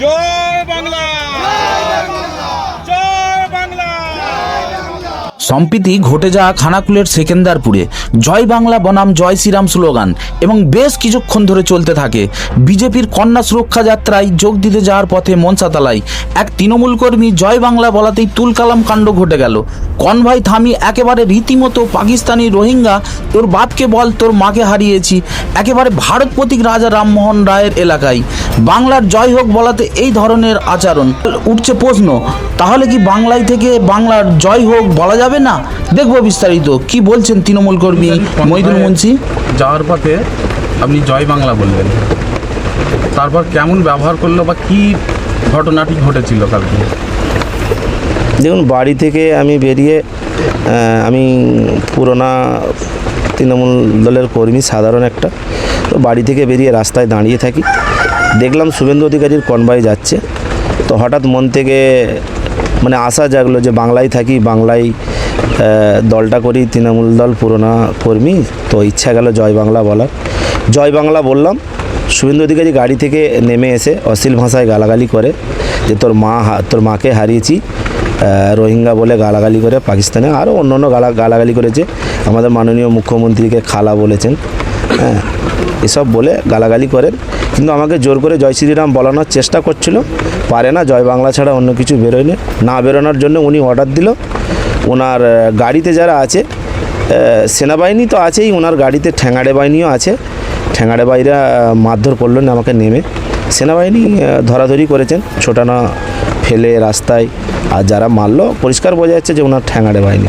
জয় বাংলা জয় বাংলা সম্প্রতি ঘটে যাওয়া খানাকুলের সেকেন্দারপুরে। জয় বাংলা বনাম, জয় শ্রীরাম স্লোগান। এবং বেশ কিছুক্ষণ ধরে চলতে থাকে। বিজেপির কন্যা সুরক্ষা যাত্রায় যোগ দিতে যাওয়ার পথে মনসাতলায় এক তৃণমূল কর্মী জয় বাংলা বলাতেই তুলকালাম কাণ্ড ঘটে গেল। কনভাই থামি একেবারে রীতিমতো পাকিস্তানি রোহিঙ্গা, তোর বাপকে বল, তোর মাকে হারিয়েছি। একেবারে ভারত প্রতীক রাজা রামমোহন রায়ের এলাকায়। বাংলার জয় হোক বলাতে এই ধরনের আচরণ। উঠছে প্রশ্ন, তাহলে কি বাংলায় থেকে বাংলার জয় হোক বলা যাবে না। দেখব বিস্তারিত। কি বলছেন তৃণমূল কর্মী মহিদুল মুন্সি? যাওয়ার পথে আপনি জয় বাংলা বললেন। তারপর কেমন ব্যবহার করল বা কি ঘটনাটি ঘটেছিল কালকে? দেখুন বাড়ি থেকে আমি বেরিয়ে আমি পুরোনা তৃণমূল দলের কর্মী সাধারণ একটা। তো বাড়ি থেকে বেরিয়ে রাস্তায় দাঁড়িয়ে থাকি। দেখলাম শুভেন্দু অধিকারীর কনভয় যাচ্ছে। তো হঠাৎ মন থেকে মানে আশা জাগলো যে বাংলায় থাকি বাংলায় দলটা করি, তৃণমূল দল, পুরোনা কর্মী। তো ইচ্ছা গেল জয় বাংলা বলার। জয় বাংলা বললাম, শুভেন্দু অধিকারী গাড়ি থেকে নেমে এসে অশ্লীল ভাষায় গালাগালি করে যে তোর মা তোর মাকে হারিয়েছি। রোহিঙ্গা বলে গালাগালি করে পাকিস্তানে। আরও অন্য অন্য গালা, গালাগালি করেছে। আমাদের মাননীয় মুখ্যমন্ত্রীকে খালা বলেছেন। হ্যাঁ এসব বলে গালাগালি করেন। কিন্তু আমাকে জোর করে জয় শ্রীরাম বলানোর চেষ্টা করছিল। পারে না, জয় বাংলা ছাড়া অন্য কিছু বেরোয়নি। না বেরোনোর জন্য উনি অর্ডার দিল। ওনার গাড়িতে যারা আছে সেনাবাহিনী তো আছেই, ওনার গাড়িতে ঠ্যাঙাড়ে বাহিনীও আছে। ঠ্যাঙাড়ে বাইরা মারধর করলেন আমাকে নেমে। সেনাবাহিনী ধরাধরি করেছেন। ছোটানা ফেলে রাস্তায়, আর যারা মারলো, পরিষ্কার বোঝা যাচ্ছে যে ওনার ঠ্যাঙাড়ে বাহিনী।